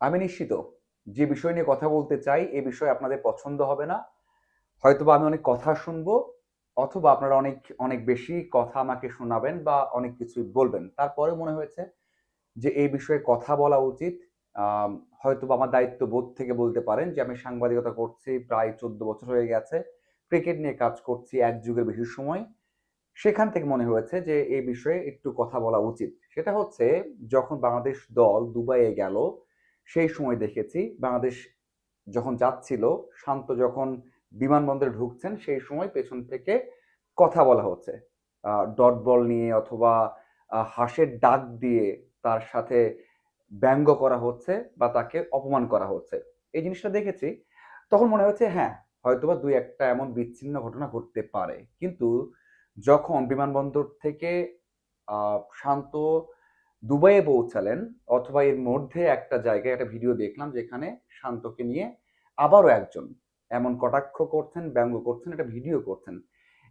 আমি নিশ্চিত যে বিষয় নিয়ে কথা বলতে চাই, এ বিষয়ে আপনাদের পছন্দ হবে না। হয়তোবা আমি অনেক কথা শুনব, অথবা আপনারা অনেক অনেক বেশি কথা আমাকে শোনাবেন বা অনেক কিছুই বলবেন। তারপরে মনে হয়েছে যে এই বিষয়ে কথা বলা উচিত। হয়তো আমার দায়িত্ব বোধ থেকে বলতে পারেন যে আমি সাংবাদিকতা করছি, প্রায় চোদ্দ বছর হয়ে গেছে। ক্রিকেট নিয়ে কাজ করছি এক যুগের বেশি সময়। সেখান থেকে মনে হয়েছে যে এই বিষয়ে একটু কথা বলা উচিত। সেটা হচ্ছে যখন বাংলাদেশ দল দুবাইয়ে গেল সেই সময় দেখেছি বাংলাদেশ যখন যাচ্ছিল, শান্ত যখন বিমানবন্দরে ঢুকছেন, সেই সময় পেছন থেকে কথা বলা হচ্ছে। ডট বল নিয়ে অথবা হাঁসের ডাক দিয়ে তার সাথে ব্যঙ্গ করা হচ্ছে বা তাকে অপমান করা হচ্ছে। এই জিনিসটা দেখেছি। তখন মনে হচ্ছে হ্যাঁ হয়তোবা দুই একটা এমন বিচ্ছিন্ন ঘটনা ঘটতে পারে। কিন্তু যখন বিমানবন্দর থেকে শান্ত দুবাইয়ে পৌঁছালেন, অথবা এর মধ্যে একটা জায়গায় একটা ভিডিও দেখলাম যেখানে শান্তকে নিয়ে আবারও একজন এমন কটাক্ষ করছেন, ব্যঙ্গ করছেন, একটা ভিডিও করছেন।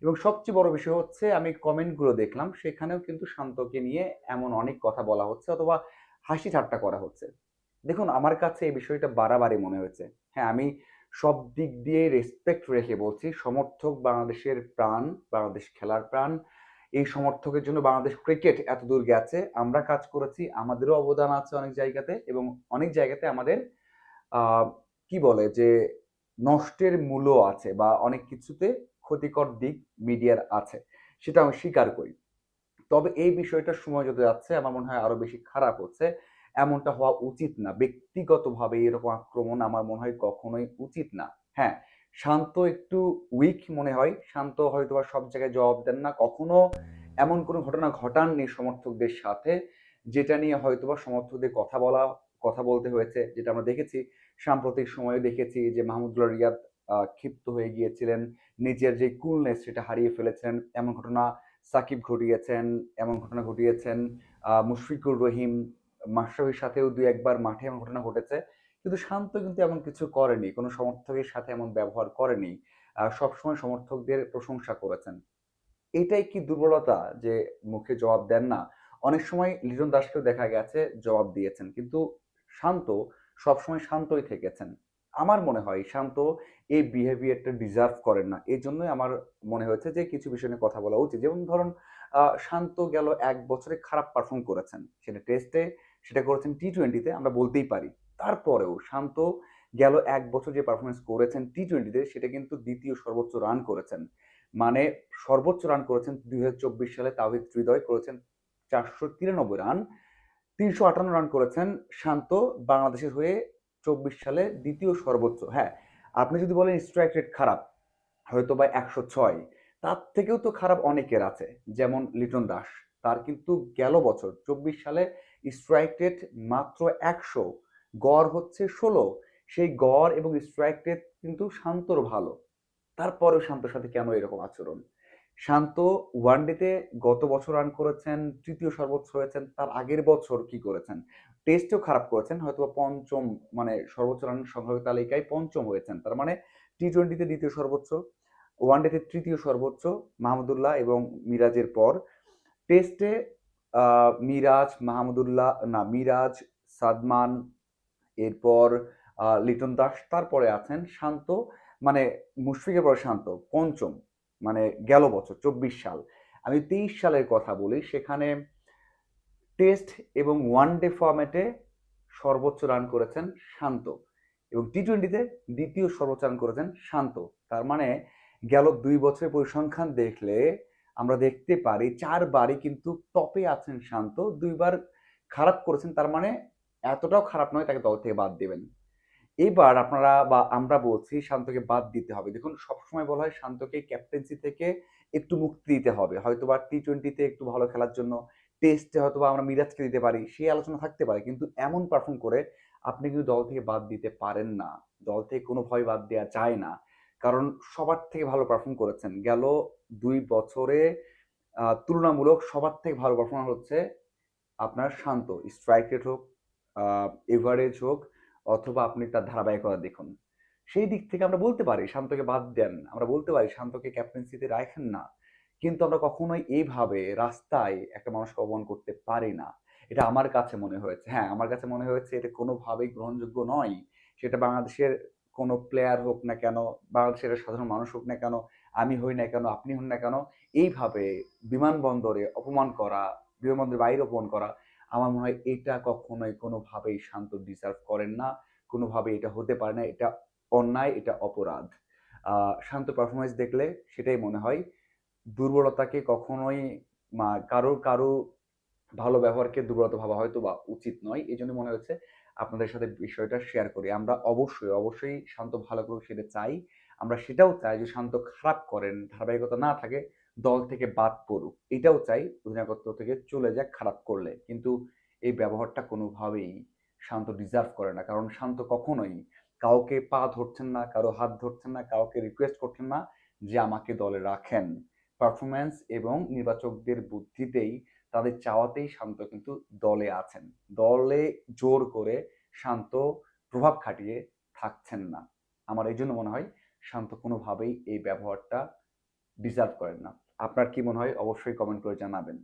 এবং সবচেয়ে বড় বিষয় হচ্ছে, আমি কমেন্টগুলো দেখলাম, সেখানেও কিন্তু শান্তকে নিয়ে এমন অনেক কথা বলা হচ্ছে অথবা হাসি ঠাট্টা করা হচ্ছে। দেখুন, আমার কাছে এই বিষয়টা বাড়াবাড়ি মনে হয়েছে। হ্যাঁ আমি সব দিক দিয়ে রেসপেক্ট রেখে বলছি, সমর্থক বাংলাদেশের প্রাণ, বাংলাদেশ খেলার প্রাণ এই সমর্থকের জন্য বাংলাদেশ ক্রিকেট এত দূর গেছে আমরা কাজ করেছি, আমাদেরও অবদান আছে অনেক জায়গাতে এবং অনেক জায়গাতে আমাদের কি বলে যে নষ্টের মূল্য আছে বা অনেক কিছুতে ক্ষতিকর দিক মিডিয়ার আছে, সেটা আমি স্বীকার করি। তবে এই বিষয়টার সময় যত যাচ্ছে, আমার মনে হয় আরও বেশি খারাপ হচ্ছে। এমনটা হওয়া উচিত না। ব্যক্তিগতভাবে এরকম আক্রমণ আমার মনে হয় কখনোই উচিত না। হ্যাঁ শান্ত একটু উইক মনে হয়। শান্ত হয়তো বা সব জায়গায় জবাব দেন না। কখনো এমন কোনো ঘটনা ঘটাননি সমর্থকদের সাথে, যেটা নিয়ে হয়তোবা সমর্থকদের কথা বলা, কথা বলতে হয়েছে, যেটা আমরা দেখেছি। সাম্প্রতিক সময়ে দেখেছি যে মাহমুদুল্লাহ রিয়াদ ক্ষিপ্ত হয়ে গিয়েছিলেন। নিজের যে কুলনেস সেটা হারিয়ে ফেলেছেন। এমন ঘটনা সাকিব ঘটিয়েছেন, এমন ঘটনা ঘটিয়েছেন মুশফিকুর রহিম, মাশরাফির সাথেও দুই একবার মাঠে এমন ঘটনা ঘটেছে। কিন্তু শান্ত কিন্তু এমন কিছু করেনি, কোনো সমর্থকের সাথে এমন ব্যবহার করেনি সবসময় সমর্থকদের প্রশংসা করেছেন। এটাই কি দুর্বলতা যে মুখে জবাব দেন না? অনেক সময় লিটন দাসকেও দেখা গেছে জবাব দিয়েছেন, কিন্তু শান্ত সবসময় শান্তই থেকেছেন। আমার মনে হয় শান্ত এই বিহেভিয়ারটা ডিজার্ভ করেন না। এই জন্যই আমার মনে হয়েছে যে কিছু বিষয় নিয়ে কথা বলা উচিত। যেমন ধরুন শান্ত গেল এক বছরে খারাপ পারফর্ম করেছেন। সেটা টেস্টে সেটা করেছেন টি টোয়েন্টিতে আমরা বলতেই পারি। তারপরেও শান্ত গেল এক বছর যে পারফরমেন্স করেছেন টি টোয়েন্টিতে সেটা কিন্তু দ্বিতীয় সর্বোচ্চ রান করেছেন। মানে সর্বোচ্চ রান করেছেন দুই হাজার চব্বিশ সালে তাহিদ হৃদয় করেছেন চারশো তিরানব্বই রান তিনশো আটান্ন রান করেছেন শান্ত বাংলাদেশের হয়ে চব্বিশ সালে দ্বিতীয় সর্বোচ্চ। হ্যাঁ আপনি যদি বলেন স্ট্রাইক রেট খারাপ, হয়তো বা একশো ছয়, তার থেকেও তো খারাপ অনেকের আছে, যেমন লিটন দাস। তার কিন্তু গেল বছর চব্বিশ সালে স্ট্রাইক রেট মাত্র একশো গড় হচ্ছে ষোলো। সেই গড় এবং স্ট্রাইক রেট কিন্তু শান্তর ভালো। তারপরেও শান্তর সাথে কেন এরকম আচরণ? শান্ত ওয়ানডেতে গত বছর রান করেছেন, তৃতীয় সর্বোচ্চ হয়েছেন, তার আগের বছর কি করেছেন? টেস্টেও খারাপ করেছেন, হয়তো পঞ্চম মানে সর্বোচ্চ রান সংগ্রহের তালিকায় পঞ্চম হয়েছেন। তার মানে টি টোয়েন্টিতে দ্বিতীয় সর্বোচ্চ ওয়ান ওয়ানডেতে তৃতীয় সর্বোচ্চ মাহমুদুল্লাহ এবং মিরাজের পর। টেস্টে মিরাজ, মাহমুদুল্লাহ, না, মিরাজ, সাদমান এরপর লিটন দাস তারপরে আছেন শান্ত মানে মুশফিকের পরে শান্ত, পঞ্চম মানে গেল বছর, চব্বিশ সাল। আমি তেইশ সালের কথা বলি, সেখানে টেস্ট এবং ওয়ান ডে ফরম্যাটে সর্বোচ্চ রান করেছেন শান্ত এবং টি টোয়েন্টিতে দ্বিতীয় সর্বোচ্চ রান করেছেন শান্ত। তার মানে গেল দুই বছরের পরিসংখ্যান দেখলে আমরা দেখতে পারি চারবারই কিন্তু টপে আছেন শান্ত, দুইবার খারাপ করেছেন, তার মানে এতটাও খারাপ নয়, তাকে দল থেকে বাদ দেবেন। এবার আপনারা বা আমরা বলছি, শান্তকে বাদ দিতে হবে। দেখুন, সবসময় বলা হয় শান্তকে ক্যাপ্টেন্সি থেকে একটু মুক্তি দিতে হবে। হয়তো বা টি টোয়েন্টিতে একটু ভালো খেলার জন্য টেস্টে হয়তো বা আমরা মিরাজকে দিতে পারি সেই আলোচনা থাকতে পারে, কিন্তু এমন পারফর্ম করে আপনি কিন্তু দল থেকে বাদ দিতে পারেন না। দল থেকে কোনোভাবে বাদ দেওয়া যায় না। কারণ সবার থেকে ভালো পারফর্ম করেছেন। গেল দুই বছরে তুলনামূলক সবার থেকে ভালো পারফর্মার হচ্ছে আপনার শান্ত। স্ট্রাইক রেট হোক এভারেজ হোক অথবা আপনি তার ধারাবাহিকতা দেখুন। সেই দিক থেকে আমরা বলতে পারি, শান্তকে বাদ দেন। আমরা বলতে পারি, শান্তকে ক্যাপ্টেন্সিতে রাখেন না। কিন্তু আমরা কখনোই এইভাবে রাস্তায় একটা মানুষকে অপমান করতে পারি না। এটা আমার কাছে মনে হয়েছে। হ্যাঁ আমার কাছে মনে হয়েছে এটা কোনোভাবেই গ্রহণযোগ্য নয়। সেটা বাংলাদেশের কোনো প্লেয়ার হোক না কেন, বাংলাদেশের সাধারণ মানুষ হোক না কেন, আমি হই না কেন, আপনি হন না কেন, এইভাবে বিমানবন্দরে অপমান করা, বিমানবন্দরের বাইরে অপমান করা আমার মনে হয় এটা কখনোই কোনোভাবেই শান্ত ডিজার্ভ করেন না কোনোভাবে এটা হতে পারে না, এটা অন্যায়, এটা অপরাধ। শান্ত পারফরমেন্স দেখলে সেটাই মনে হয়। দুর্বলতাকে কখনোই কারও কারও ভালো ব্যবহারকে দুর্বলতা ভাবা হয়তো বা উচিত নয় এই জন্য মনে হচ্ছে আপনাদের সাথে বিষয়টা শেয়ার করি। আমরা অবশ্যই অবশ্যই শান্ত ভালো করুক সেটা চাই। আমরা সেটাও চাই যে শান্ত খারাপ করেন, ধারাবাহিকতা না থাকে দল থেকে বাদ পড়ুক। এটাও চাই অধিনায়কত্ব থেকে চলে যাক, খারাপ করলে। কিন্তু এই ব্যবহারটা কোনোভাবেই শান্ত ডিজার্ভ করে না। কারণ শান্ত কখনোই কাউকে পা ধরছেন না, কারও হাত ধরছেন না, কাউকে রিকোয়েস্ট করছেন না যে আমাকে দলে রাখেন। পারফরমেন্স এবং নির্বাচকদের বুদ্ধিতেই, তাদের চাওয়াতেই শান্ত কিন্তু দলে আছেন। দলে জোর করে শান্ত প্রভাব খাটিয়ে থাকছেন না। আমার এই জন্য মনে হয় শান্ত কোনোভাবেই এই ব্যবহারটা ডিজার্ভ করেন না। আপনার কি মনে হয়? অবশ্যই কমেন্ট করে জানাবেন।